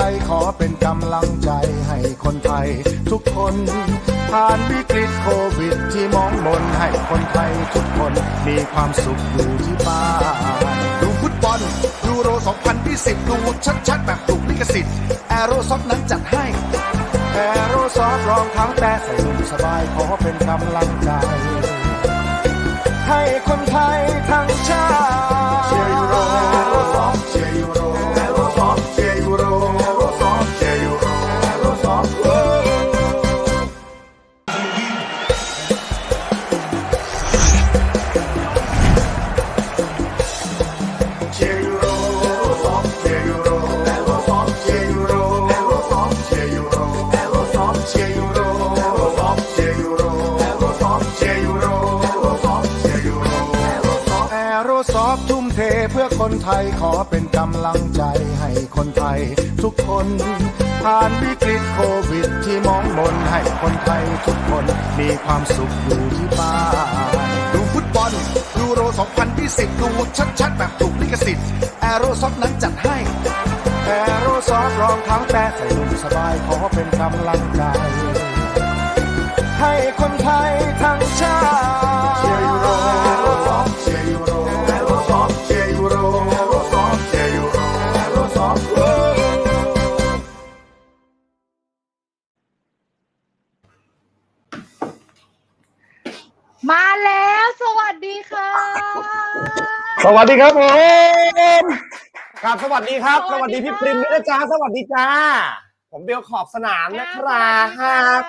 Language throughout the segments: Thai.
ไทยขอเป็นกำลังใจให้คนไทย ทุกคน ผ่านวิกฤตโควิดที่มองมนให้คนไทยทุกคนมีความสุขอยู่ที่บ้านดูฟุตบอลยูโร 2020 ดูชัดๆ แบบถูกลิขสิทธิ์แอโรซอฟนั้นจัดให้แอโรซอฟรองเท้าแตะใส่นุ่มสบายขอเป็นกำลังใจ ให้คนไทยทั้งชาติ ไทยขอเป็นกำลังใจให้คนไทยทุกคน ผ่านวิกฤตโควิดที่มองมนให้คนไทยทุกคนมีความสุขอยู่ที่บ้านดูฟุตบอลยูโร 2020 ดูชัดๆ แบบถูกลิขสิทธิ์แอโรซอฟนั้นจัดให้แอโรซอฟรองเท้าแตะใส่นุ่มสบายขอเป็นกำลังใจ ให้คนไทยทั้งชาติ วัสดีครับผมครับสวัสดีครับสสวัวัสสดีดีค่ะพี่ปริมนะจ๊ะสวัสดีจ้า ผมเบลขอบสนามนะครับ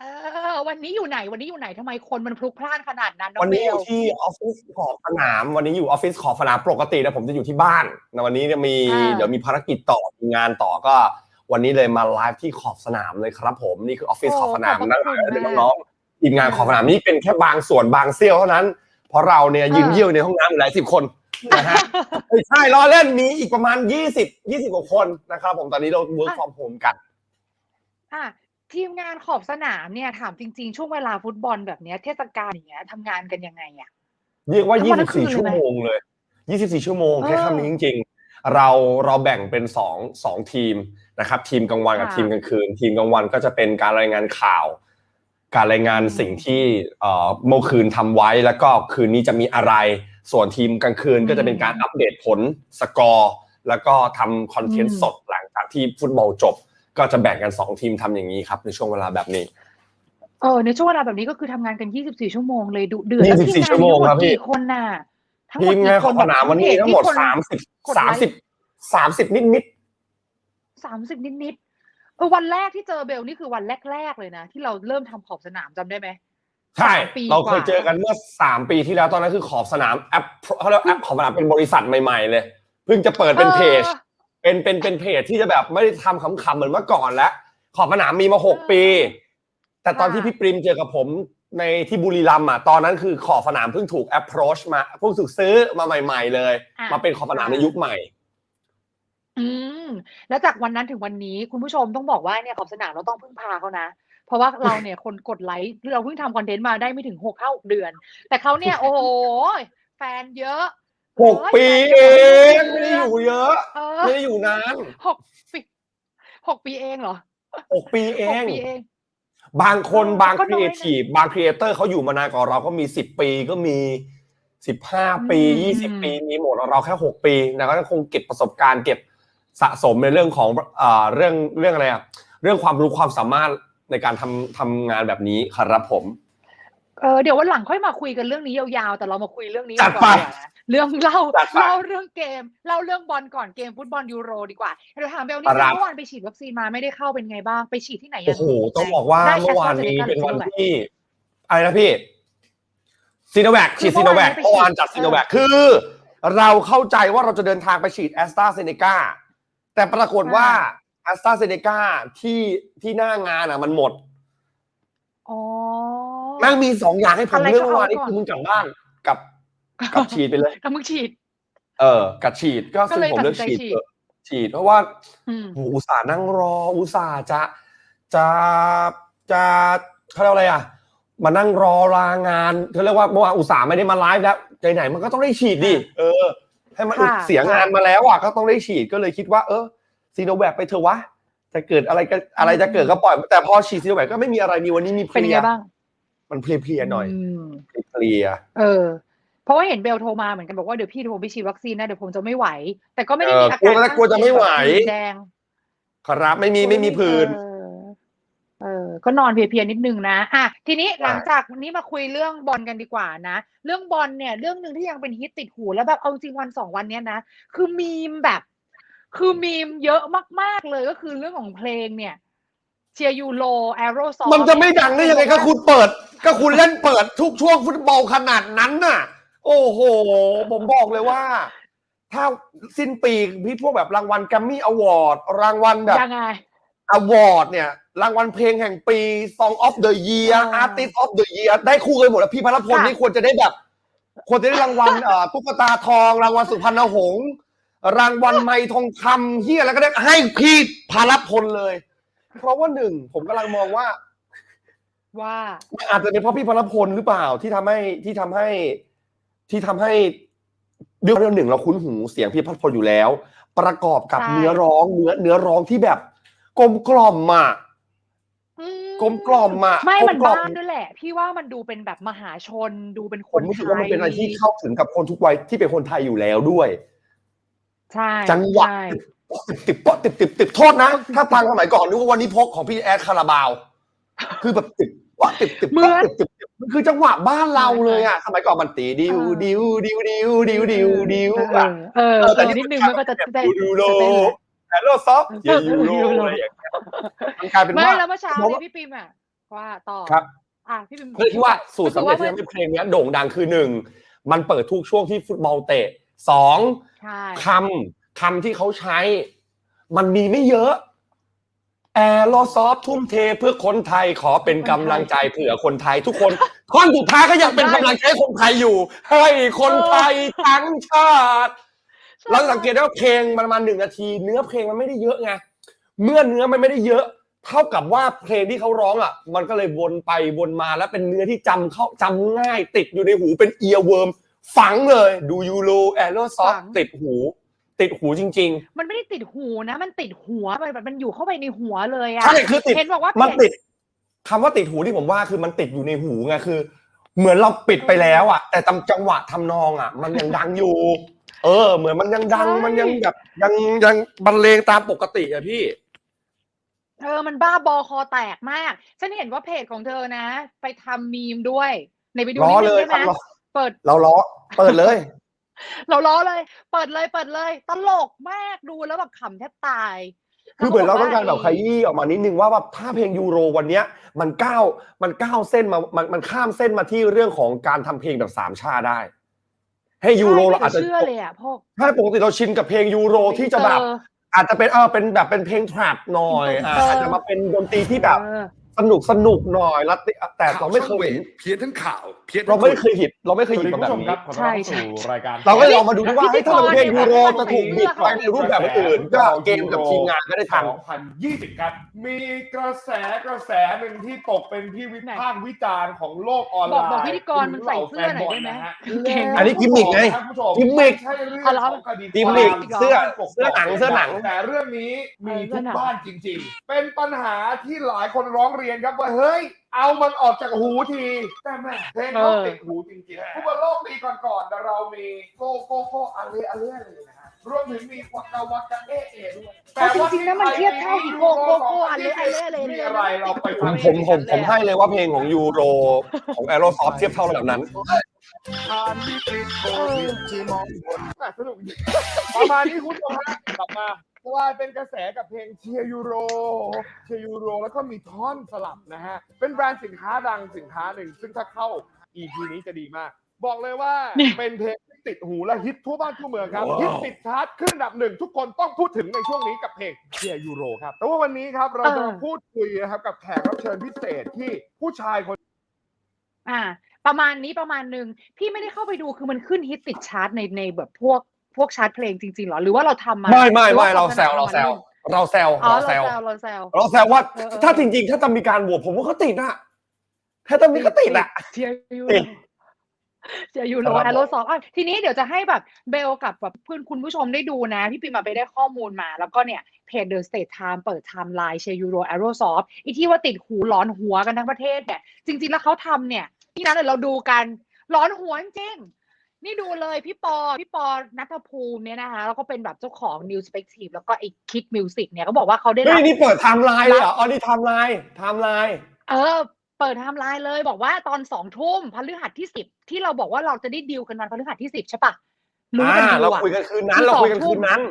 เออวันนี้อยู่ไหนวันนี้อยู่ไหนทำไมคนมันพลุกพล่านขนาดนั้นน้องวันเบนี้อลยู่ที่ออฟฟิศขอบสนาม วันนี้อยู่ออฟฟิศขอบสนามปกตินะผมจะอยู่ที่บ้านนะวันนี้เนี่ยมีเดี๋ยวมีภารกิจต่อมีงานต่อก็ วันนี้เลยมาไลฟ์ที่ขอบสนามเลยครับ ผมนี่คือออฟฟิศขอบสนามนะเดี๋ยวน้องๆทีมงานขอบสนามนี่เป็นแค่บางส่วนบางเสี้ยวเท่านั้น เพราะเราเนี่ยยืนเยี่ยวในห้องน้ำอยู่หลายสิบคนนะฮะไม่ใช่ล้อเล่นมีอีกประมาณ 20 20กว่าคนนะครับผมตอนนี้เรา work from home กันอะทีมงานขอบสนามเนี่ยถามจริงๆ ช่วงเวลาฟุตบอลแบบเนี้ยเทศกาลอย่างเงี้ยทำงานกันยังไงอะเรียกว่าทั้งวันทั้งคืน24 ชั่วโมงเลย 24 ชั่วโมงเออแค่คำนี้จริง ๆ เราเราแบ่งเป็น2 2ทีมนะครับ ทีมกลางวันกับค่ะทีมกลางคืน ทีมกลางวันก็จะเป็นการรายงานข่าว การรายงานอืมสิ่งที่เอ่อเมื่อคืนทำไว้แล้วก็คืนนี้จะมีอะไร ส่วนทีมกลางคืนก็จะเป็นการอัปเดตผลสกอร์ แล้วก็ทำคอนเทนต์สดหลังจากที่ฟุตบอลจบ ก็จะแบ่งกัน 2 ทีมทำอย่างนี้ครับในช่วงเวลาแบบนี้เออในช่วงเวลาแบบนี้ก็คือทำงานกัน 24 ชั่วโมงเลยดุเดือดแล้วทีม24งานชั่วโมงทั้หดครับพี่กี่คนน่ะทั้งหมทีดมกี่งานคขอนบสนามวันนี้ทั้งหมดเพจสามสิบกดไลค์สามสิบสามสิบนิดนิดสามสิบนิดๆ เออวันแรกที่เจอเบลนี่คือวันแรก ๆ เลยนะ ที่เราเริ่มทำขอบสนามจำได้ไหมๆใช่สามปีเราเคยกว่าเจอกันเมื่อสามปีที่แล้วตอนนั้นคือขอบสนามแอปเขาเรียกว่าแอปขอบสนามเป็นบริษัทใหม่ ๆ เลย เพิ่งจะเปิดเป็นเพจออเป็นเป็นเป็นเพจที่จะแบบไม่ได้ทำขำๆเหมือนเมื่อก่อนแล้ว ขอบสนามมีมาหกเออปี แต่ตอนที่ค่ะพี่ปริมเจอกับผมในที่บุรีรัมย์อะตอนนั้นคือขอบสนามเพิ่งถูก approach มาเพิ่งถูกซื้อมาใหม่ ๆ เลยอะมาเป็นขอบสนามในยุคใหม่ อืม แล้วจากวันนั้นถึงวันนี้ คุณผู้ชมต้องบอกว่าเนี่ยขอบสนามเราต้องพึ่งพาเขานะ เพราะว่าเราเนี่ยคนกดไลค์เราเพิ่งทำคอนเทนต์มาได้ไม่ถึงหกห้าหกเดือน แต่เขาเนี่ย โอ้โหแฟนเยอะหกโอ้ยปีแฟเอนงเยอะไม่ได้อยู่เยอะ เออไม่ได้อยู่นานหกปีหกปีเองเหรอหกปีเอหกง ปีเอง บางคนเออบางก็คน้รีอยเอนะทีฟบางครีเอเตอร์เขาอยู่มานานกว่าเราก็มีสิบปีก็มีสิบห้าปีอืมยี่สิบอืมปีมีหมดเราแค่หกปีนะก็คงเก็บประสบการณ์เก็บ สะสมในเรื่องของอ่าเรื่องเรื่องอะไรอะเรื่องความรู้ความสามารถในการทำทำงานแบบนี้ครับผม เออเดี๋ยววันหลังค่อยมาคุยกันเรื่องนี้ยาวๆ แต่เรามาคุยเรื่องนี้จัดก่ไปอนดีกว่านะเรื่องเล่าจัดไปเล่าเรื่องเกมเล่าเรื่องบอลก่อนเกมฟุตบอลยูโรดีกว่าเดี๋ยวถามเบลนี่ครับ เมื่อวานไปฉีดวัคซีนมาไม่ได้เข้าเป็นไงบ้างไปฉีดที่ไหนยัโอ้โห ต้องบอกว่าได้เมื่อวานนี้ AstraZeneca เป็นวันหรือที่อะไรนะพี่ซีโนแวคคืฉีอดซีโนแวคเมื่เมื่ออวานวานจัดไปฉีดซีโนแวคคือ เราเข้าใจว่าเราจะเดินทางไปฉีดแอสตราเซเนกา แต่ปรากฏว่าแอสตราเซเนกาที่ที่หน้างานอะ มันหมดอ๋อแม่งมีสองอย่างให้ผมอะไรเลือกก็เมื่อวานนี้เอาก่อนคือมึงกลับบ้านกับกับฉีดไปเลยแล้วมึงฉีด เออ กับฉีดก็ก็ซึ่งเลยผมเลือกตัดสินใจฉีดฉีดเถอะฉีด เพราะว่าอืมโหอุตส่าห์นั่งรอ อุตส่าห์จะจะจะเขาเรียกว่าอะไรอะมานั่งรอลางานเขาเรียกว่าเมื่อวานอุตส่าห์ไม่ได้มาไลฟ์แล้วใจไหนมันก็ต้องได้ฉีดดิเออ ให้มันค่ะเสียงานมาแล้วอะก็ต้องได้ฉีดก็เลยคิดว่า เออซีโนแวคไปเถอะวะจะเกิดอะไรก็อะไรจะเกิดก็ปล่อย แต่พอฉีดซีโนแวคก็ไม่มีอะไรมีวันนี้มีเพเป็นลีไงยบ้างมันเพลียๆหน่อยมเพลียเออเพราะว่าเห็นเบลโทรมาเหมือนกันบอกว่าเดี๋ยวพี่โทรไปฉีดวัคซีนนะเดี๋ยวผมจะไม่ไหว แต่ก็ไม่ได้มีอาเออกลักาวรแล้วกลัวจะไม่ไหวผื่นแดงครับไม่มีไม่มีผื่นเออเออ ก็นอนเพลียๆนิดนึงนะอะทีนี้ใช่หลังจากนี้มาคุยเรื่องบอลกันดีกว่านะ เรื่องบอลเนี่ยเรื่องหนึ่งที่ยังเป็นฮิตติดหูแล้วแบบเอาจริงวันสองวันเนี้ยนะ คือมีมแบบ คือมีมเยอะมากๆเลยก็คือเรื่องของเพลงเนี่ยเชียร์ยูโรแอโรซอมันจะไม่ดังได้ยังไงก็คุณเปิด ก็คุณเล่นเปิดทุกช่วงฟุตบอลขนาดนั้นน่ะ โอ้โห ผมบอกเลยว่า ถ้าสิ้นปีพี่พวกแบบรางวัลแกรมมี่อวอร์ดรางวัลแบบยังไงอวอร์ดเนี่ย รางวัลเพลงแห่งปี Song of the Year อ่า Artist of the Year ได้คู่กันหมดแล้วพี่พลพลค่ะ นี่ควรจะได้แบบ ควรจะได้รางวัลเอ่อตุ๊กตาทอง รางวัลสุพรรณหงษ์รางวัลไม้ทองคำเฮียอะไรก็ได้ให้พี่พลพลเลย เพราะว่าหนึ่งผมกำลังมองว่า ว่าอาจจะเป็นเพราะพี่พลพลหรือเปล่าที่ทำให้ที่ทำให้ที่ทำให้เรื่องเรื่องหนึ่งเราคุ้นหูเสียงพี่พลพลอยู่แล้ว ประกอบกับใช่ เนื้อร้องเนื้อเนื้อร้องที่แบบกลมกล่อมอะอื กลมกล่อมอะไม่กลมันกล่อบ้านด้วยแหละ พี่ว่ามันดูเป็นแบบมหาชนดูเป็นคผมนรู้สึกไทว่ามันยเป็นอะไรที่เข้าถึงกับคนทุกวัยที่เป็นคนไทยอยู่แล้วด้วย ใช่จังหวะใช่ติดติดเปาะติดติดติดโทษนะ ถ้าฟังสมัยก่อนนึกว่าวันนี้พกของพี่แอดคาราบาว คือแบบติดวะติดติดเหมือนติดติดติดมันคือจังหวะบ้านเราเลยอะสมัยก่อนมันตีดิวดิวดิวดิวดิวดิวดิวเออะอเออเออแต่เออนี่นิดนึงมันก็จะได้ยูโรจะได้เลย แอนโรซอฟเยยูโรยูโรอะไรอย่างเงี้ยมันกลายเป็นไม่ว่าแล้วเมื่อเช้าเพราะนี้ว่าพี่ปิมอะว่าต่อครับอะพี่ปิมเพื่อที่ว่าสูตรสำเร็จก็ที่คือทำให้เพลงเนี้ยโด่งดังคือหนึ่งมันเปิดทุกช่วงที่ฟุตบอลเตะสองใช่คำคำที่เขาใช้ มันมีไม่เยอะแอร์โลซอฟทุ่มเทเพื่อคนไทยขอเป็นกำลังใจเผื่อคนไทยทุกคนท่อนสุดท้ายก็ยังเป็นกำลังใจให้คนไทยอยู่ให้คนไทยทั้งชาติ เราสังเกตได้ว่าเพลงมันประมาณหนึ่งนาที เนื้อเพลงมันไม่ได้เยอะไงเมื่อเนื้อมันไม่ได้เยอะ เท่ากับว่าเพลงที่เขาร้องอะ มันก็เลยวนไปวนมาแล้วเป็นเนื้อที่จำเข้าจำง่าย ติดอยู่ในหูเป็นเอียร์เวิร์มฝังเลย ดูยูโรแอโรซอฟติดหู ติดหูจริง มันไม่ได้ติดหูนะ มันติดหัวมันแบบมันอยู่เข้าไปในหัวเลยๆอะใช่คือติด เห็นบอกว่ามันเพจติดคำว่าติดหูที่ผมว่าคือมันติดอยู่ในหูไงคือ เหมือนเราปิดไปแล้วอะ แต่ตำจังหวะทำนองอะ มันยังดังอยู่ เออ เหมือนมันยังดังมันยังแบบยังยังบรรเลงตามปกติอะพี่เออมันบ้าบอคอแตกมาก ฉันเห็นว่าเพจของเธอนะ ไปทำมีมด้วยในไปดูล้อนิดนึเลงยได้ไหมครับล้อเปิด เราล้อ เปิดเลย เราล้อเลย เปิดเลยเปิดเลย ตลกมากดูแล้วแบบขำแทบตายคือเหมือนเราต้องการแบบขไยี้ออกมานิดนึงว่าแบบถ้าเพลงยูโรวันเนี้ยมันก้าวมันก้าวเส้นมามันมันข้ามเส้นมาที่เรื่องของการทำเพลงแบบสามชาติได้ ให้ยูโรเราอาจจะเชื่อเลยอะพวกถ้าปกติเราชินกับเพลงยูโรที่จะแบบเอออาจจะเป็นเออเป็นแบบเป็นเพลงทรัพหน่อยอะเออออาจจะมาเป็นดนตรีที่แบบเออ สนุกสนุกหน่อยแล้วแต่เราไม่เคยเห็นเพี้ยนทั้งข่าวเพี้ยนทั้เรางไม่เคยเห็นเราไม่เคสยวัสเห็นดีมาคุณแบบนี้ผู้ชมครับขอต้อนรับเข้าสู่รายการ เราก็เลยลองมาดูด้วยว่าพิธีเฮ้ยถ้ามันกรเพลงยูโรเนี่ยจะถูกบิดไปในรูปแบบอื่นๆก็เกมกับทีมงานก็ได้ทำ2020 ครับ มีกระแสกระแสหนึ่งที่ตกเป็นที่วิพากษ์วิจารณ์ของโลกออนไลบอกน์บอกพิธีกรมันใส่เสื้อหน่อยได้ไหมฮะเก่งอันนี้กิมมิกไงท่านผู้ชมกิมมิกไใช่เรื่องเอาเหรอของคดีกิมมิกความเสื้อปกเสื้อหนังเสื้อหนัง แต่เรื่องนี้มีเออเสื้ทุอกหนังบ้านจริง ๆ เป็นปัญหาที่หลายคนร้องเรียนครับว่าเฮ้ย เอามันออกจากหูที แต่แม่เพลงเขาติดหูจริงๆผู้บอลโลกปีก่อนๆแต่เรามีโกโกโกอะไรอะไรเลยนะฮะรวมถึงมีวักกาวักกาเอเอด้วยเอาจริงๆนะมันเทียบเท่าอีโกโกโกอะไรอะไรอะไรมีอะไรเราไปผฟัมงผมผมผมให้เลยว่าเพลงของยูโรของแอโรซอฟเทียบเท่าระดับนั้นผ่านวิกฤตโควิดที่มองบนอะสนุกดีประมาณนี้คุณผู้ชมฮะกลับมา กลายเป็นกระแสกับเพลงเชียร์ยูโร เชียร์ยูโร แล้วก็มีท่อนสลับนะฮะ เป็นแบรนด์สินค้าดังสินค้าหนึ่ง ซึ่งถ้าเข้า EP นี้จะดีมาก บอกเลยว่านี่เป็นเพลงที่ติดหูและฮิตทั่วบ้านทั่วเมืองครับ ฮิตติดชาร์ตขึ้นอันดับหนึ่ง ทุกคนต้องพูดถึงในช่วงนี้กับเพลงเชียร์ยูโรครับ แต่ว่าวันนี้ครับเราจะมาพูดคุยนะครับกับแขกรับเชิญพิเศษที่ผู้ชายคนอ่าประมาณนี้ประมาณหนึ่งพี่ไม่ได้เข้าไปดูคือมันขึ้นฮิตติดชาร์ตในในแบบพวก พวกชาร์ตเพลงจริงๆหรอ หรือว่าเราทำมาไม่ไม่หอไม่ว่เราแซวเราแซวเราแซวอ๋อเราเราแซวแซวเราแซวเราแซวว่าเออเออถ้าจริง ๆ ถ้าจะมีการโหวตผมว่าก็ติดอะถ้าจะมีก็ติดอะเชียร์ยูติดเชียร์ยูโรครับผมแอโรซอฟทีนี้เดี๋ยวจะให้แบบเบลกับแบบเพื่อนคุณผู้ชมได้ดูนะพี่ปิมมาไปได้ข้อมูลมา แล้วก็เนี่ยเพจเดอะสเตทไทม์เปิดไทม์ไลน์เชียร์ยูโรแอโรซอฟอีที่ว่าติดหูร้อนหัวกันทั้งประเทศเนี่ยจริง ๆ แล้วเขาทำเนี่ยที่นั้นเดี๋ยวเราดูกันร้อนหัวจริงๆ นี่ดูเลยพี่ปอ พี่ปอนัทภูมิเนี่ยนะคะ แล้วก็เป็นแบบเจ้าของ New Perspective แล้วก็ไอ้คิดมิวสิกเนี่ยก็บอกว่าเขาได้เฮ้รัยบนี่เปิดไทม์ไลน์เลยเหรออ๋อนี่ไทม์ไลน์ไทม์ไลน์ เออ เปิดไทม์ไลน์เลยบอกว่าตอนสองทุ่มพฤหัสที่สิบที่เราบอกว่าเราจะได้ดีลกันวันพฤหัสที่สิบใช่ปะรู้อ่ากันดีเราอะคุยกันคืนนั้นคือเราคุยกันสองทุ่คืมนนั้น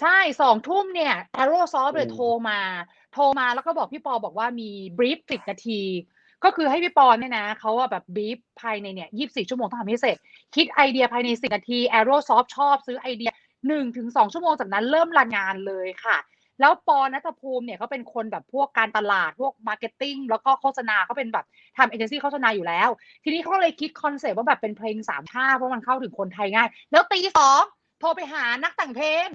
ใช่สองทุ่มเนี่ย Aerosoft เลยอืม โทรมา โทรมาแล้วก็บอกพี่ปอบอกว่ามีบรีฟสิบนาที ก็คือให้พี่ปอเนี่ยนะเขาว่าแบบบีฟภายในเนี่ยยีิบสี่ชั่วโมงต้องทำให้เสร็จ คิดไอเดียภายในสิบนาที Aerosoft ชอบซื้อไอเดียหนึ่งถึงสองชั่วโมงจากนั้นเริ่มรันงานเลยค่ะ แล้วปอนัทภูมิเนี่ยเขาเป็นคนแบบพวกการตลาดพวกมาร์เก็ตติ้งแล้วก็โฆษณาเขาเป็นแบบทำเอเจนซี่โฆษณาอยู่แล้ว ทีนี้เขาเลยคิดคอนเซปต์ว่าแบบเป็นเพลงสามท่าเพราะมันเข้าถึงคนไทยง่าย แล้วตีสองโทรไปหานักแต่งเพลง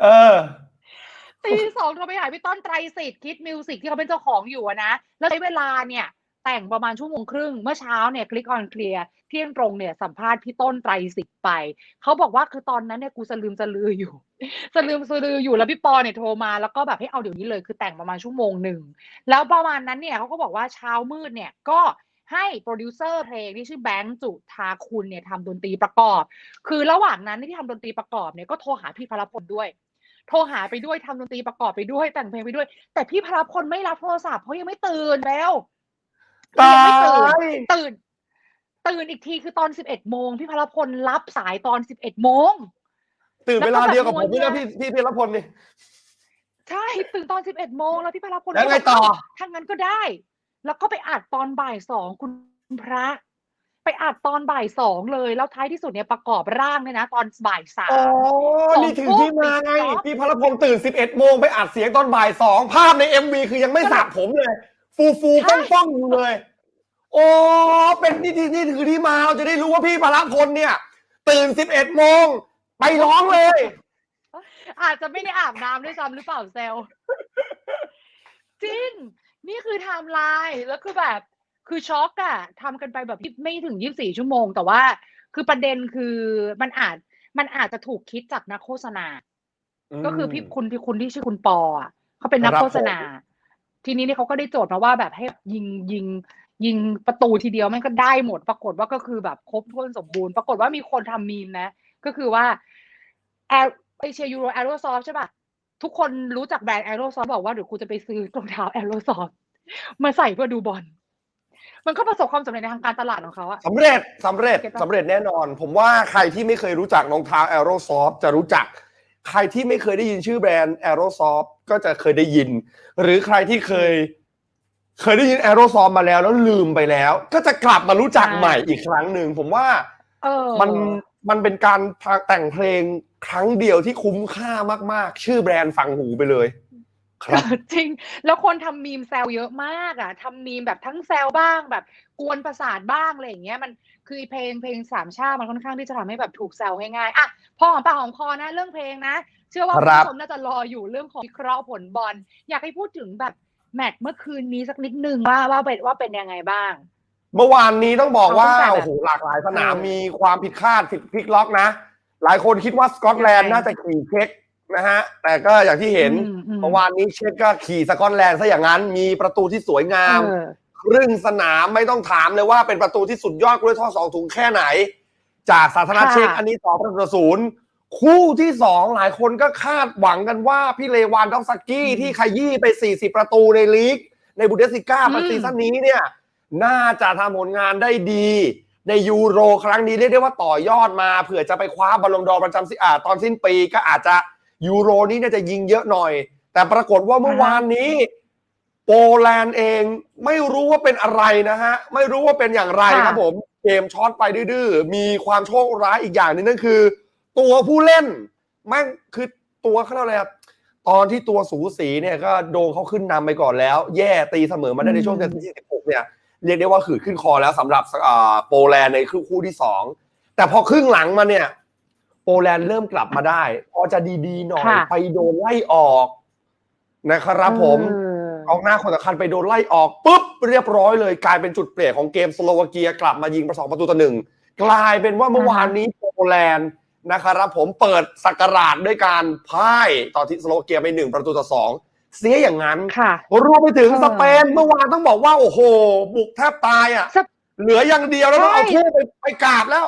เออ ตีสองโทรไปหาพี่ต้นไตรสิทธิ์คิดมิวสิกที่เขาเป็นเจ้าของอยู่นะ แล้วใช้เวลาเนี่ยแต่งประมาณชั่วโมงครึ่ง เมื่อเช้าเนี่ยคลิกออนเคลียร์เที่ยงตรงเนี่ยสัมภาษณ์พี่ต้นไตรสิทธิ์ไป เขาบอกว่าคือตอนนั้นเนี่ยกูสลืมสลืออยู่ สลืมสลืออยู่แล้วพี่ปอเนี่ยโทรมาแล้วก็แบบให้เอาเดี๋ยวนี้เลยคือแต่งประมาณชั่วโมงหนึ่ง แล้วประมาณนั้นเนี่ยเขาก็บอกว่าเช้ามืดเนี่ยก็ให้โปรดิวเซอร์เพลงที่ชื่อแบงค์จุธาคุณเนี่ยทำดนตรีประกอบ คือระหว่างนั้นที่ทำดนตรีประกอบเนี่ยก็โทรหาพี่พลพลด้วย โทรหาไปด้วยทำดนตรีประกอบไปด้วยแต่งเพลงไปด้วย แต่พี่พลพลไม่รับโทรศัพท์เพราะยังไม่ตื่นแล้วตายังไม่ตื่นยตื่น ตื่นอีกทีคือตอนสิบเอ็ดโมงพี่พลพลรับสายตอนสิบเอ็ดโมงตื่นเวลาเดียวกับผมนี่แล้วนะก็แบบพี่พี่พีรพลนี่ใช่ตื่นตอนสิบเอ็ดโมงแล้วพี่พลพลแล้วไงก็บกต่อถ้างั้นก็ได้ แล้วก็ไปอัดตอนบ่ายสองคุณพระ ไปอัดตอนบ่ายสองเลย แล้วท้ายที่สุดเนี่ยประกอบร่างเนี่ยนะ ตอนบ่ายสาอ๋อมนี่ถึงที่มาไง สองทุ่ม พี่พลพลตื่น 11 โมงไปอัดเสียงตอนบ่ายสองภาพใน MV คือยังไม่สระผมเลย ฟูฟูๆใช่ป้องๆอยู่เลย โอ้เป็นนี่ที่นี่คือที่มาเราจะได้รู้ว่าพี่พลพลเนี่ย ตื่น 11 โมง ไปร้องเลย อาจจะไม่ได้อาบน้ำด้วยซ้ำหรือเปล่าเซลจริงนี่คือไทม์ไลน์แล้วคือแบบ คือช็อกอะทำกันไปแบบไม่ถึงยี่สิบสี่ชั่วโมง แต่ว่า คือประเด็นคือมันอาจมันอาจจะถูกคิดจากนักโฆษณาก็คือพี่คุณพี่คุณที่ชื่อคุณปออะเขาเป็นนักครับโฆษณาทีนี้เนี่ยเขาก็ได้โจทย์มาว่าแบบให้ยิงยิง ยิงประตูทีเดียวมันก็ได้หมด ปรากฏว่าก็คือแบบครบถ้วนสมบูรณ์ ปรากฏว่ามีคนทำมีมนะ ก็คือว่าแอร์ไอเชียยูโรแอโรซอฟใช่ป่ะทุกคนรู้จักแบรนด์แอโรซอฟบอกว่าเดี๋ยวกูจะไปซื้อรองเท้าแอโรซอฟมาใส่เพื่อดูบอล มันก็ประสบความสำเร็จในทางการตลาดของเขาอะสำเร็จสำเร็จเก็ตปะสำเร็จแน่นอน ผมว่าใครที่ไม่เคยรู้จักรองเท้า Aerosoft จะรู้จัก ใครที่ไม่เคยได้ยินชื่อแบรนด์ Aerosoft ก็จะเคยได้ยิน หรือใครที่เคย เคยได้ยิน Aerosoft มาแล้วแล้วลืมไปแล้ว ก็จะกลับมารู้จักใช่ใหม่อีกครั้งหนึ่งผมว่าเออมันมันเป็นการแต่งเพลงครั้งเดียวที่คุ้มค่ามาก ๆ ชื่อแบรนด์ฟังหูไปเลย ครับ จริง แล้วคนทำมีมแซวเยอะมากอะทำมีมแบบทั้งแซวบ้างแบบกวนประสาทบ้างอะไรอย่างเงี้ยมันคือเพลงเพลงสามชาติมันค่อนข้างที่จะทำให้แบบถูกแซวง่ายๆอะพอหอมปากหอมคอนะเรื่องเพลงนะ เชื่อว่าคคุณรับผู้ชมน่าจะรออยู่เรื่องของวิเคราะห์ผลบอล อยากให้พูดถึงแบบแมตช์เมื่อคืนนี้สักนิดนึงว่าว่าเป็นว่าเป็นยังไงบ้าง เมื่อวานนี้ต้องบอกว่าเอาตั้งแต่แบบโอ้โหหลากหลายสนามเออมีความผิดคาดผิดพลิกล็อกนะ หลายคนคิดว่าสกอตแลนด์ยังไง น่าจะขี่เช็ค นะฮะ แต่ก็อย่างที่เห็นอืมอืมเมื่อวานนี้เช็คก็ขี่สกอตแลนด์ซะอย่างนั้น มีประตูที่สวยงามเออครึ่งสนามไม่ต้องถามเลยว่าเป็นประตูที่สุดยอดกล้วยทอดสองถุงแค่ไหน จากสาธารณค่ะเช็คอันนี้สองประตูต่อศูนย์คู่ที่สองหลายคนก็คาดหวังกันว่า พี่เลวานดอฟสกี้อืมที่ขยี้ไป 40 ประตูในลีก ในบุนเดสซิก้าอืมมาซีซั่นนี้เนี่ย น่าจะทำผลงานได้ดี ในยูโรครั้งนี้เรียกได้ว่าต่อยอดมา เผื่อจะไปคว้าบอลลงดอร์ประจำสิอ่าตอนสิ้นปีก็อาจจะ ยูโรนี้น่าจะยิงเยอะหน่อย แต่ปรากฏว่าเมื่อวานนี้ โปแลนด์เองไม่รู้ว่าเป็นอะไรนะฮะ ไม่รู้ว่าเป็นอย่างไรค่ะครับผมเกมช็อตไปดื้อๆมีความโชคร้ายอีกอย่างหนึงนั่นคือ ตัวผู้เล่นแม่งคือตัวเขาเรียกอะไรครับตอนที่ตัวสูสีเนี่ยก็โดนเขาขึ้นนำไปก่อนแล้ว แย่ตีเสมอมาได้ในช่วงอืมนาทีที่16เนี่ยเรียกได้ว่าขืดขึ้นคอแล้วสำหรับอ่าโปแลนด์ในครึ่งคู่ที่สองแต่พอครึ่งหลังมาเนี่ย โปแลนด์เริ่มกลับมาได้ พอจะดีๆหน่อยค่ะไปโดนไล่ออกนะครับผมเออกองหน้าคนสำคัญไปโดนไล่ออกปุ๊บเรียบร้อยเลย กลายเป็นจุดเปลี่ยนของเกมสโลวาเกียกลับมายิงประสองประตูต่อหนึ่งกลายเป็นว่าเมื่อวานนี้โปแลนด์นะครับผมเปิดสักราชด้วยการพ่ายต่อที่สโลวาเกียไปหนึ่งประตูต่อสองเสียอย่างนั้นค่ะรวมไปถึงเออสเปนเมื่อวานต้องบอกว่า โอ้โห บุกแทบตายอะสเปเหลืออย่างเดียวแล้วต้องใช่เอาทูบไปไปกราบแล้ว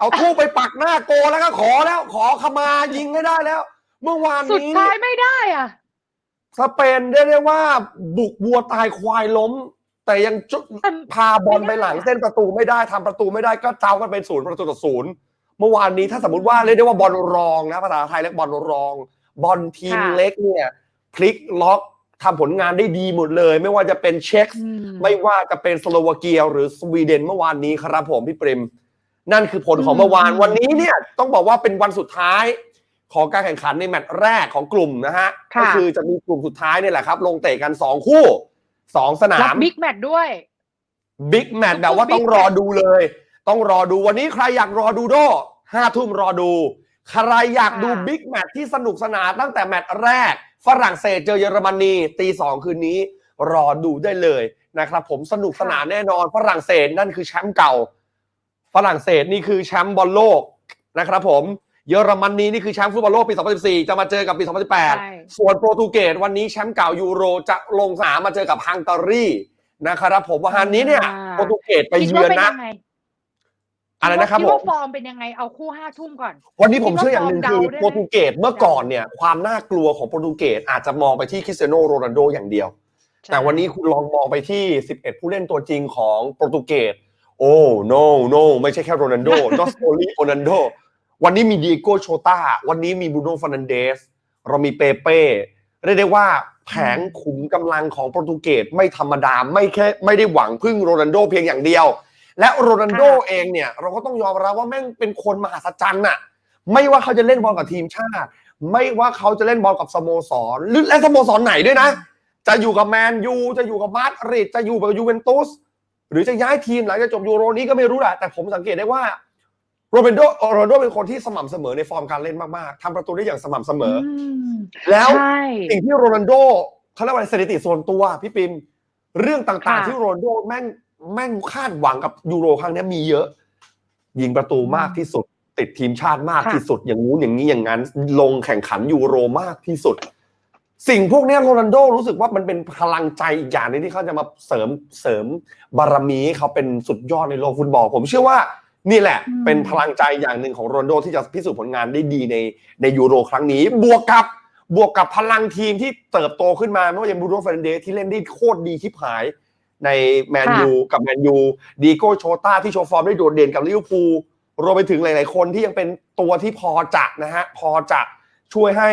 เอาทูบไปปักหน้าโกแล้วก็ขอแล้ว ขอขมายิงให้ได้แล้ว เมื่อวานสุดนี้ท้ายไม่ได้อะ สเปนได้เรียกว่า บุกวัวตายควายล้ม แต่ยังจุแต่พาบอลไปหลังไม่ได้อะเส้นประตูไม่ได้ทำประตูไม่ได้ก็เจ้ากันเป็นศูนย์ประตูต่อศูนย์เมื่อวานนี้ถ้าสมมติว่าเรียกได้ว่าบอลรองนะภาษาไทยเรียกบอลรอง บอลทีมค่ะเล็กเนี่ยพลิกล็อกทำผลงานได้ดีหมดเลย ไม่ว่าจะเป็นเช็กอืมไม่ว่าจะเป็นสโลวาเกียหรือสวีเดนเมื่อวานนี้ครับผมพี่ปริม นั่นคือผลของอืมเมื่อวานอืมวันนี้เนี่ยต้องบอกว่าเป็นวันสุดท้ายของการแข่งขันในแมตช์แรกของกลุ่มนะฮะค่ะก็คือจะมีกลุ่มสุดท้ายเนี่ยแหละครับ ลงเตะกันสองคู่สองสนารับมบิ๊กแมตช์ด้วยบิ๊กแมตช์แบบว่า Big ต้องรอดูเลย ต้องรอดูวันนี้ใครอยากรอดูโดห้าทุ่มรอดู ใครอยากดูค่ะบิ๊กแมตช์ที่สนุกสนานตั้งแต่แมตช์แรก ฝรั่งเศสเจอเยอรมนีตีสองคืนนี้ รอดูได้เลยนะครับ ผมสนุกสนานแน่นอนฝรั่งเศสนั่นคือแชมป์เก่า ฝรั่งเศสนี่คือแชมป์บอลโลกนะครับผมเยอรมนีนี่คือแชมป์ฟุตบอลโลกปี 2014 จะมาเจอกับปีใช่2018 ส่วนโปรตุเกสวันนี้แชมป์เก่ายูโรจะลงสนามมาเจอกับฮังการีนะครับผมวันนี้เนี่ยอ่าโปรตุเกสไปคิดเยืว่าอนเป็นนะยังไงอะไรนะครับดผว่ามฟอร์มเป็นยังไงเอาคู่ห้าทุ่มก่อน วันนี้ผมเชื่ออย่างหนึ่งคิดคือว่าฟอร์มเดาได้ไหมโปรตุเกสเมื่อก่อนเนี่ย ความน่ากลัวของโปรตุเกสอาจจะมองไปที่คริสเตียโนโรนัลโดอย่างเดียว แต่วันนี้คุณลองมองไปที่ 11 ผู้เล่นตัวจริงของโปรตุเกส โอ้ no no ไม่ใช่แค่โรนัลโด not only โรนัลโด วันนี้มีดีโก้โชตาวันนี้มีบรูโน่ฟ r นันเดส เรามีเปเป้เรียกได้ว่าแผงขุมกำลังของโปรตุเกสไม่ธรรมดา ไม่แค่ไม่ได้หวังพึ่งโรนัลโดเพียงอย่างเดียว และโรนัลโดค่ะเองเนี่ย เราก็ต้องยอมรับว่าแม่งเป็นคนมหัศจรรย์น่ะ ไม่ว่าเขาจะเล่นบอลกับทีมชาติ ไม่ว่าเขาจะเล่นบอลกับสโมสรหรือและสโมสรไหนด้วยนะ จะอยู่กับแมนยูจะอยู่กับมาดริดจะอยู่กับยูเวนตุส หรือจะย้ายทีมหลังจากจบยูโรนี้ก็ไม่รู้แหละแต่ผมสังเกตได้ว่าโรเบนโดโรนัลโดเป็นคนที่สม่ำเสมอในฟอร์มการเล่นมากๆทำประตูได้อย่างสม่ำเสมออมแล้วใช่สิ่งที่โรนัลโดเขาเรียกว่าอะไรสถิติส่วนตัวพี่ปิมเรื่องต่างค่ะๆที่โรนัลโดแม่งแม่งคาดหวังกับยูโรครั้งนี้มีเยอะ ยิงประตูมากที่สุด ติดทีมชาติมากค่ะที่สุดอย่างงู้นอย่างนี้อย่างนั้น ลงแข่งขันยูโรมากที่สุด สิ่งพวกเนี้ยโรนัลโดรู้สึกว่ามันเป็นพลังใจอีกอย่างหนึงที่เขาจะมาเสริมเสริมบารมีให้เขาเป็นสุดยอดในโลกฟุตบอล ผมเชื่อว่านี่แหละอืมเป็นพลังใจอย่างหนึ่งของโรนัลโดที่จะพิสูจน์ผลงานได้ดีในในยูโรครั้งนี้ บวกกับบวกกับพลังทีมที่เติบโตขึ้นมาไม่ว่าจะบรูโน่เฟรนเดสที่เล่นได้โคตรดีที่ผายในแมนยูกับแมนยูดีโก้โชต้าที่โชว์ฟอร์มได้โดดเด่นกับลิเวอร์พูลรวมไปถึงหลาย ๆ คนที่ยังเป็นตัวที่พอจะนะฮะพอจะช่วยให้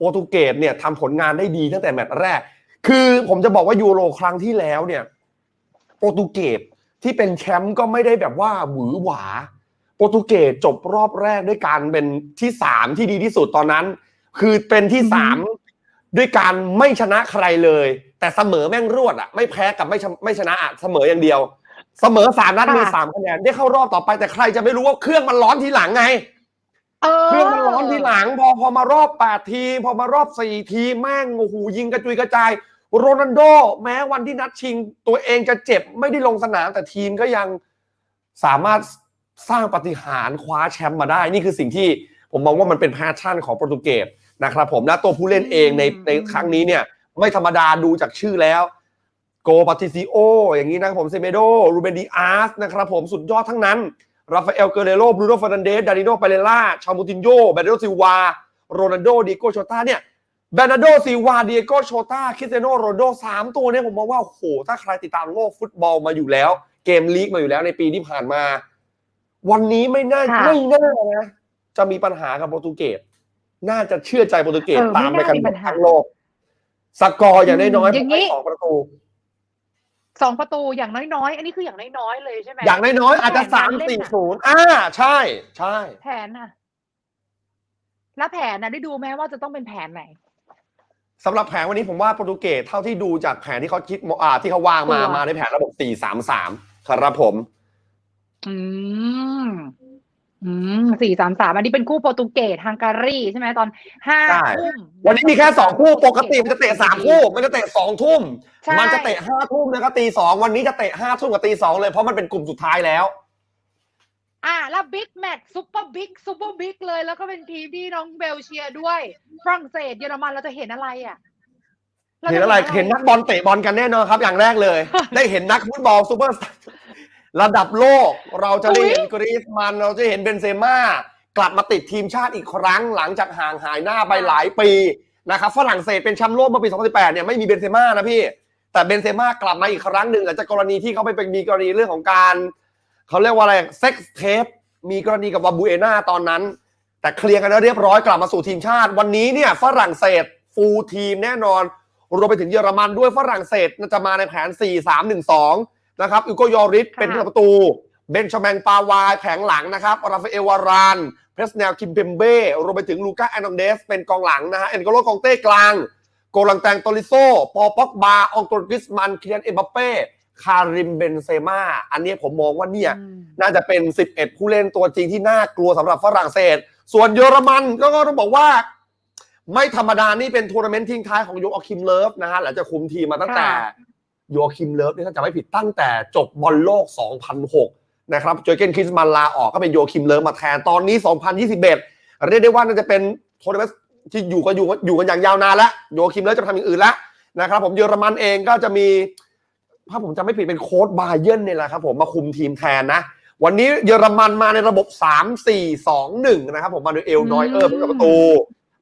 โปรตุเกสเนี่ยทำผลงานได้ดีตั้งแต่แมตช์แรก คือผมจะบอกว่ายูโรครั้งที่แล้วเนี่ยโปรตุเกสที่เป็นแชมป์ก็ไม่ได้แบบว่าหวือหวา โปรตุเกสจบรอบแรกด้วยการเป็นที่สามที่ดีที่สุดตอนนั้น คือเป็นที่อือฮึสามด้วยการไม่ชนะใครเลย แต่เสมอแม่งรวดอะไม่แพ้กับไม่ชนะไม่ชนะอะเสมออย่างเดียว เสมอสามนัดมีสามคะแนนได้เข้ารอบต่อไปแต่ใครจะไม่รู้ว่าเครื่องมันร้อนทีหลังไง เครื่องมันร้อนทีหลังพอพอมารอบแปดทีมพอมารอบสี่ทีมแม่งโอ้โหยิงกระจุยกระจาย โรนัลโด แม้วันที่นัดชิง ตัวเองจะเจ็บไม่ได้ลงสนามแต่ทีมก็ยังสามารถสร้างปาฏิหารย์คว้าแชมป์มาได้ นี่คือสิ่งที่ผมมองว่ามันเป็นแพชชั่นของโปรตุเกสนะครับผมและตัวผู้เล่นเองในในครั้งนี้เนี่ยไม่ธรรมดาดูจากชื่อแล้ว โกปาติซิโอ อย่างนี้นะครับผมเซเมโดรูเบนดีอาร์สนะครับผมสุดยอดทั้งนั้น ราฟาเอลเกเรโรบรูโน่ฟ r ร์นันเดสดานิโนเปเรล่าชามูตินโยเบรโดซิลวาโรนัลโดดิโกโชตาเนี่ยเบรนาโดซิลวาดิโกโชตาคริสเตียโนโรนัลโดสามตัวเนี่ยผมมองว่าโอ้โหถ้าใครติดตามโลกฟุตบอลมาอยู่แล้ว เกมลีกมาอยู่แล้วในปีที่ผ่านมา วันนี้ไม่น่าค่ะไม่น่านะจะมีปัญหากับโปรตุเกสน่าจะเชื่อใจโปรตุเกสเออตามไปไม่กันน่ามีหมปัดญหาทั้งโลกสกอร์อย่างน้อยอืมๆอย่างนี้ให้สองประตู สองประตูอย่างน้อยๆ อันนี้คืออย่างน้อยๆเลยใช่ไหมอย่างน้อยๆอาจจะแผนสามการเล่นสี่น่ะศูนย์อ่าใช่ใช่แผนน่ะแล้วแผนน่ะได้ดูไหมว่าจะต้องเป็นแผนไหนสำหรับแผนวันนี้ผมว่าโปรตุเกสเท่าที่ดูจากแผนที่เขาคิดอ่าที่เขาวางมาตัวมาในแผนระบบ4 3 3ครับผม อืม อืมสี่สามสามอันนี้เป็นคู่โปรตุเกสฮังการีใช่ไหมตอนห้าใช่ ทุ่ม วันนี้มีแค่สองคู่ปกติมันจะเตะสามคู่ มันจะเตะสองทุ่ม ใช่ มันจะเตะห้าทุ่มแล้วก็ตีสองวันนี้จะเตะห้าทุ่มกับตีสองเลยเพราะมันเป็นกลุ่มสุดท้ายแล้ว อ่าแล้วบิ๊กแมตช์ซุปเปอร์บิ๊กซุปเปอร์บิ๊กเลย แล้วก็เป็นทีมที่น้องเบลเชียร์ด้วย ฝรั่งเศสเยอรมันเราจะเห็นอะไรอะาจเห็นอะไรเห็นนักบอลเตะบอลกันแน่นอนครับอย่างแรกเลย ได้เห็นนักฟุตบอลซูเปอร์สตาร์ ระดับโลกเราจะได้เห็นกรีซมันเราจะเห็นเบนเซม่ากลับมาติดทีมชาติอีกครั้งหลังจากห่างหายหน้าไปหลายปีนะครับฝรั่งเศสเป็นแชมป์โลกเมื่อปี 2018 เนี่ยไม่มีเบนเซม่านะพี่ แต่เบนเซม่ากลับมาอีกครั้งหนึ่งหลังจากกรณีที่เขาไปเป็นมีกรณีเรื่องของการเขาเรียกว่าอะไรเซ็กซ์เทปมีกรณีกับวาบูเอนาตอนนั้น แต่เคลียร์กันแล้วเรียบร้อยกลับมาสู่ทีมชาติ วันนี้เนี่ยฝรั่งเศสฟูลทีมแน่นอนรวมไปถึงเยอรมันด้วยฝรั่งเศสจะมาในแผน 4-3-1-2 นะครับอุโกยอริสค่ะเป็นผู้ประตู เบนชาแมงปาวายแผงหลังนะครับราฟาเอลวาราน เพรสเนลคิมเปมเบ้รวมไปถึงลูก้าแอนองเดส เป็นกองหลังนะฮะเอ็นโกโลกองเต้กลาง โกลังแตงโตลิโซ ปอป็อกบาอองโตรกิสมันเคียนเอ็มบัปเป้ คาริมเบนเซม่า อันนี้ผมมองว่าเนี่ยอืมน่าจะเป็น 11 ผู้เล่นตัวจริงที่น่ากลัวสำหรับฝรั่งเศส ส่วนเยอรมันก็ต้องบอกว่าไม่ธรรมดา นี่เป็นทัวร์นาเมนต์ทิ้งท้ายของโยอาคิมเลิฟนะฮะหลังจากคุมทีมมาตั้งแต่ค่ะ โยอาคิมเลิฟนี่ถ้าจะไม่ผิดตั้งแต่จบบอลโลก 2006 นะครับเจอเกนคริสมันลาออกก็เป็นโยอาคิมเลิฟมาแทนตอนนี้ 2021 เรียกได้ว่าน่าจะเป็นทัวร์นาเมนต์ที่อยู่กันอยู่อยู่กันอย่างยาวนานแล้วโยอาคิมเลิฟจะไปทำอย่างอื่นแล้วนะครับผมเยอรมันเองก็จะมีถ้าผมจำไม่ผิดเป็นโค้ดบาเยิร์นเนี่ยแหละครับผมมาคุมทีมแทนนะวันนี้เยอรมันมาในระบบ 3 4 2 1 นะครับผมมาโดยเอลนอยเออร์เป็นประตู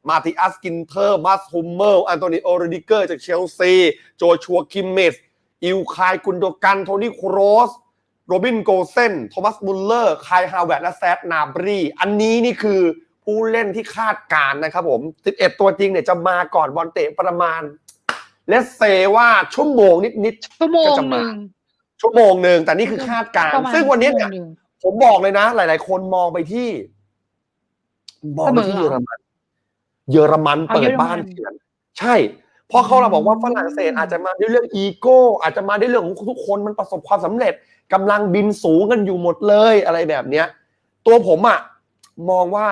มาติอัสกินเทอร์ มาสฮูมเมลอันโตนิโอเรดิเกอร์จากเชลซี โจชัวคิมเมส อิลคายกุนโดกัน โทนี่โครสโรบินโกเซนโทมัสมุลเลอร์ คายฮาวเวร์และแซดนาบรีอันนี้นี่คือผู้เล่นที่คาดการณ์นะครับผม 11 ตัวจริงเนี่ยจะมาก่อนบอลเตะประมาณ เลสเซว่าชั่วโมงนิดชั่วโมงก็จะหมานึ่งๆชั่วโมงหนึ่งแต่นี่คือคาดการณ์ประมาณซึ่งวันนี้เนี่ยชั่วโมงหนึ่งผมบอกเลยนะ หลาย ๆ คนมองไปที่มองไปที่เสมเยออเหรอรมัน เยอรมันเอาเปิดเยอรมันบ้านเถื่อน ใช่ เพราะเขาเราบอกว่าฝรั่งเศสอาจจะมาด้วยเรื่องอีโก้ อาจจะมาด้วยเรื่องของทุกคนมันประสบความสำเร็จกำลังบินสูงกันอยู่หมดเลยอะไรแบบเนี้ย ตัวผมอะมองว่า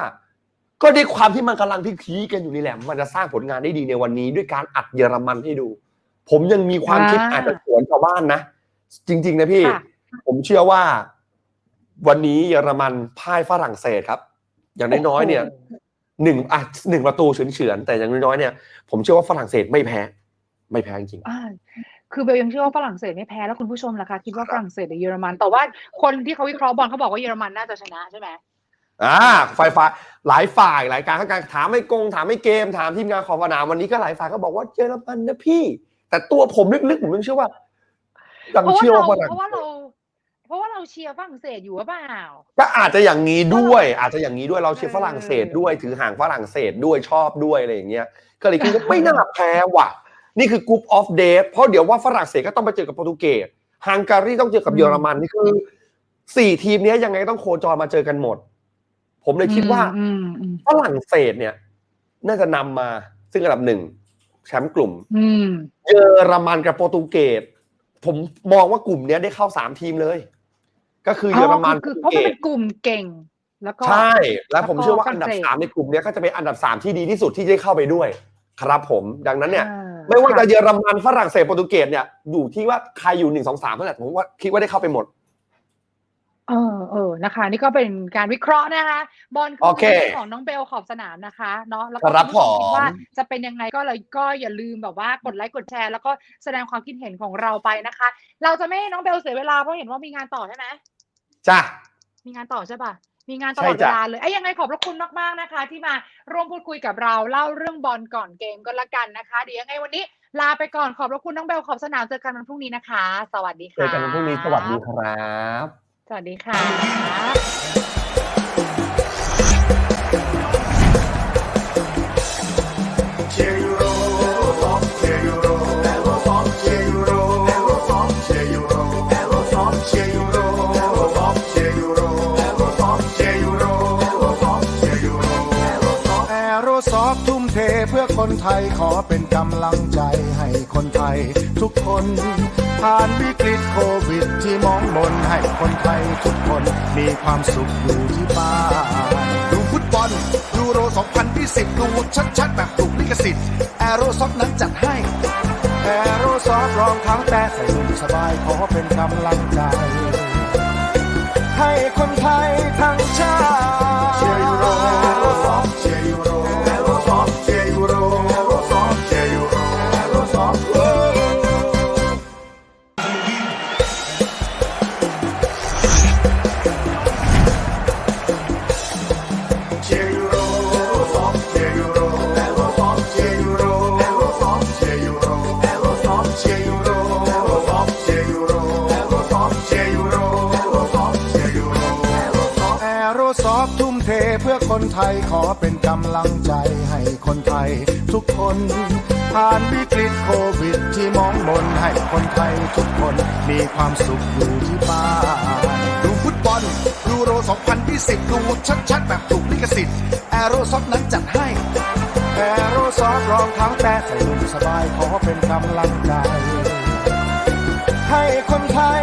ก็ด้วยความที่มันกำลังพีคๆกันอยู่นี่แหละ มันจะสร้างผลงานได้ดีในวันนี้ด้วยการอัดเยอรมันให้ดู ผมยังมีความคิดอ่าอาจจะสวนชาวบ้านนะ จริง ๆ นะพี่ค่ะผมเชื่อว่า วันนี้เยอรมันพ่ายฝรั่งเศสครับ อย่างน้อยๆเนี่ย หนึ่งอะหนึ่งประตูเฉือนๆแต่อย่างน้อยๆเนี่ยผมเชื่อว่าฝรั่งเศสไม่แพ้ ไม่แพ้จริงอ่าคือเบลยังเชื่อว่าฝรั่งเศสไม่แพ้แล้วคุณผู้ชมล่ะคะคิดว่าฝรั่งเศสหรือเยอรมัน แต่ว่าคนที่เขาวิเคราะห์บอลเขาบอกว่าเยอรมันน่าจะชนะใช่ไหมอ่าฝ่ายฝ่ายหลายฝ่ายหลายการให้การถามไม่กงถามไม่เกมถามทีมงานขอบสนามวันนี้ก็หลายฝ่ายก็บอกว่าเยอรมันนะพี่ แต่ตัวผมลึกๆผมยังเชื่อว่ายังเพราะว่าเชื่อเราว่าฝรั่งเพราะว่าเรา เพราะว่าเราเชียร์ฝรั่งเศสอยู่หรือเปล่า ก็อาจจะอย่างนี้ด้วย อาจจะอย่างนี้ด้วยเราเชียร์ฝรั่งเศสด้วยถือห่างฝรั่งเศสด้วยชอบด้วยอะไรอย่างเงี้ยก็เลยคิดว่าไม่น่าแพ้ว่ะ นี่คือกรุ๊ปออฟเดทเพราะเดี๋ยวว่าฝรั่งเศสก็ต้องไปเจอกับโปรตุเกสฮังการีต้องเจอกับอืมเยอรมันนี่คือสี่ทีมเนี้ยยังไงต้องโคจรมาเจอกันหมด ผมเลยคิดว่าอืมอืมฝรั่งเศสเนี่ย น่าจะนำมาซึ่งอันดับหนึ่งแชมป์กลุ่มอืมเยอรมันกับโปรตุเกสผมมองว่ากลุ่มเนี้ยได้เข้าสามทีมเลย ก็คือเยอรมันคือโปรเพราะตุเกมันเป็สนกลุ่มเก่ง แล้วก็ใช่ แล้วผมแล้วก็เชื่อว่าอันดับฝรั่งเศสสามในกลุ่มเนี้ยก็จะเป็นอันดับสามที่ดีที่สุดที่ได้เข้าไปด้วย ครับผมดังนั้นเนี่ยอ่าไม่ว่าจะค่ะเยอรมันฝรั่งเศสโปรตุเกสเนี่ยอยู่ที่ว่าใครอยู่หนึ่งสองสามเท่านั้นแหละผมว่าคิดว่าได้เข้าไปหมดเออเออนะคะ นี่ก็เป็นการวิเคราะห์นะคะ บอลโอเคของน้องเบลขอบสนามนะคะเนาะแล้วครัก็บคุณผู้ชมคิดผมว่าจะเป็นยังไงก็เลยก็อย่าลืมแบบว่ากดไลค์กดแชร์ แล้วก็แสดงความคิดเห็นของเราไปนะคะ เราจะไม่ให้น้องเบลเสียเวลาเพราะเห็นว่ามีงานต่อใช่ไหม จ้ะ มีงานต่อใช่ปะมีงานตใช่ลอดเวจ้ะ ลาเลยไอ้ยยังไงขอบพระคุณมากๆนะคะ ที่มาร่วมพูดคุยกับเราเล่าเรื่องบอลก่อนเกมก็แล้วกันนะคะ เดี๋ยวยังไงวันนี้ลาไปก่อนขอบพระคุณน้องเบลขอบสนามเจอกันวันพรุ่งนี้นะคะ สวัสดีเจค่ะอกันวันพรุ่งนี้สวัสดีครับ สวัสดีค่ะ คนไทยขอเป็นกำลังใจให้คนไทยทุกคน ผ่านวิกฤตโควิดที่มองบนให้คนไทยทุกคนมีความสุขอยู่ที่บ้านดูฟุตบอลยูโร 2020 ดูชัดๆ แบบถูกลิขสิทธิ์แอโรซอฟนั้นจัดให้แอโรซอฟรองเท้าแต่ใส่นุ่มสบายขอเป็นกำลังใจ ให้คนไทยทั้งชาติ คนไทยขอเป็นกำลังใจให้คนไทยทุกคน ผ่านวิกฤตโควิดที่มองมนให้คนไทยทุกคนมีความสุขอยู่ที่บ้านดูฟุตบอลยูโร 2020 ดูชัดๆแบบถูกลิขสิทธิ์แอโรซอฟนั้นจัดให้แอโรซอฟรองเท้าแต่ใส่นุ่มสบายขอเป็นกำลังใจ ให้คนไทย